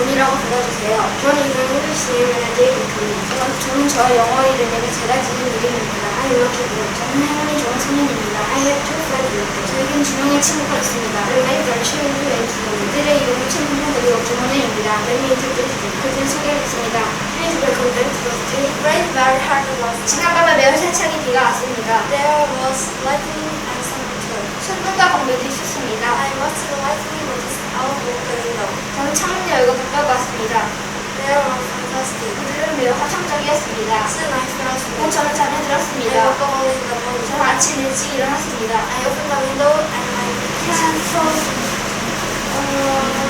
존이라고 불러주세요. 저는 이건 잉글리시 네임은 데이비드입니다. 저는 저 영어 이름에는 제가 지은 이름입니다. I work here. 저는 행운이 좋은 소년입니다. I have two. 저에겐 두 명의 친구가 있습니다. Shirin and Jun. 그들의 이름은 친구는. Let me introduce them. 그들 소개하겠습니다. Please welcome them to the street. Rain very hard last. 지난 밤에 매우 세차게 비가 왔습니다. There was lightning and thunder. 천둥과 번개도 있었습니다. I watched the lightning notice out of the window. 저는 창문을 열고 가까이 왔습니다. There was fantastic. 그들은 매우 화창적이었습니다. Soon I fell in the morning. 저는 아침 일찍 일어났습니다. The window and I began from uh,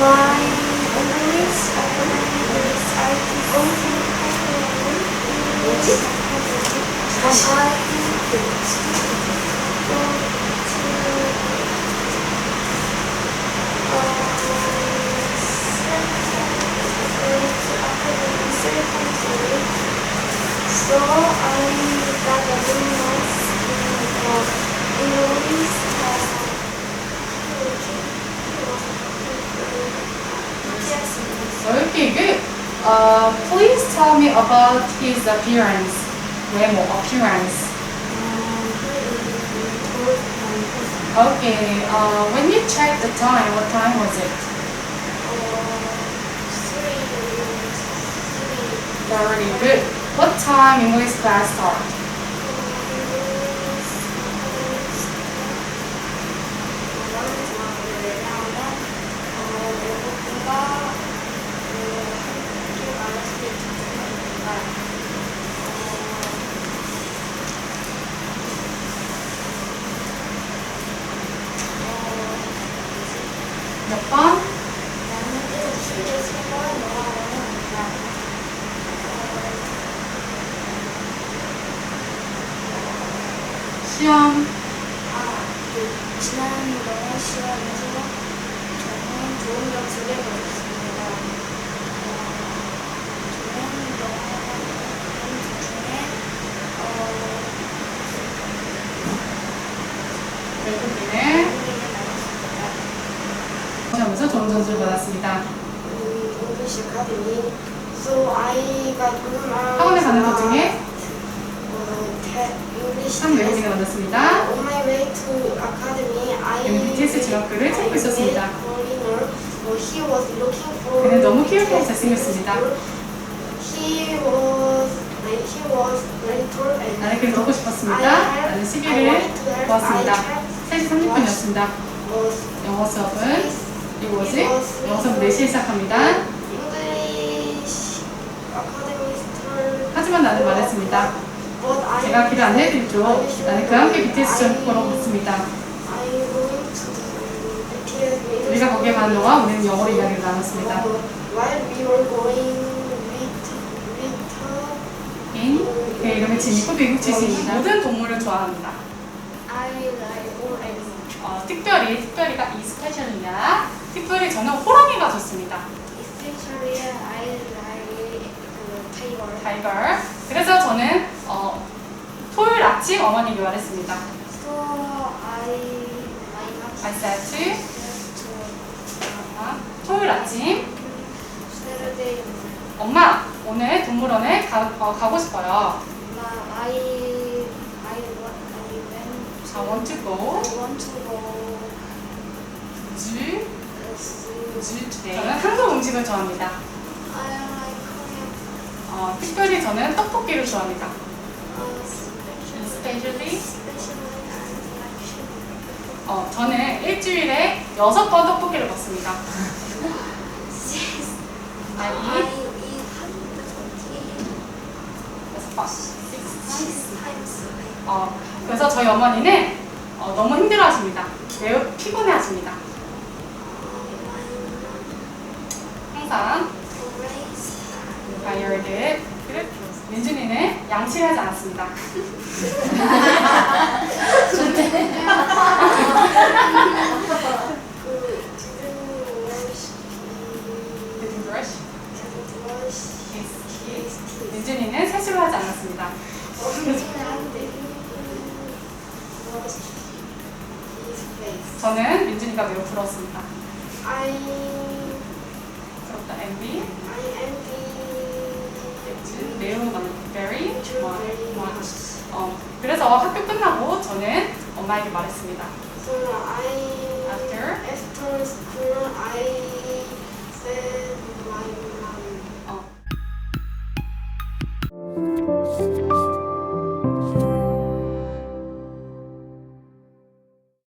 my English, English, I So Uh, please tell me about his appearance. 외모, appearance. Okay, uh, when you check the time, what time was it? Very good. What time English class? 시험 지난 영어 시험에서 저는 좋은 점수를 받았습니다. 저는 영어 중에 외국인의 시험에서 좋은 점수를 받았습니다. English Academy. So I got good marks. 학원에 가는 도중에 어, 대- English 한 외국인을. 만났습니다. On my way to academy, I MBTS 진학교를 찾고 있었습니다. I met foreigner. Uh, he was looking for 그는 너무 키우고 잘생겼습니다. He was he was very tall and 나는 그를 돕고 싶었습니다. 나는 시계를 보았습니다. 3시 30분이었습니다. was 영어 수업은 이곳이 영어 수업 4시에 시작합니다. English academy star. 하지만 나는 말했습니다. 제가 길을 안내 해드리죠. 나는 그와 함께 BTS the BTS 우리가 거기에 가는 동안 우리는 영어로 이야기를 나눴습니다. 인, 그의 이름은 진이고 미국 출신입니다. 모든 동물을 좋아합니다. 어, 특별히, 특별히가 이 스페셜이냐? 특별히 저는 호랑이가 좋습니다. 타이거. 그래서 저는 어, 토요일 아침 어머니에게 말했습니다. So I I I said to 아, 토요일 아침 Saturday. 엄마 오늘 동물원에 가, 어, 가고 싶어요. Ma, I I want I went. I want to I go want to go. to uh, to- to today. 저는 한국 음식을 좋아합니다. I like Korean. 어, 특별히 저는 떡볶이를 좋아합니다. Uh, especially. 어, 저는 일주일에 여섯 번 떡볶이를 먹습니다. I eat 여섯 번. 어, 그래서 저희 어머니는 어, 너무 힘들어 하십니다. 매우 피곤해 하십니다. 항상 다 양치하지 않았습니다. 유준이는 세수를 하지 않았습니다. 저는 민준이가 매우 부러웠습니다. 부럽다, MB. 매우 그래서 학교 끝나고 저는 엄마에게 말했습니다. So I After? after school I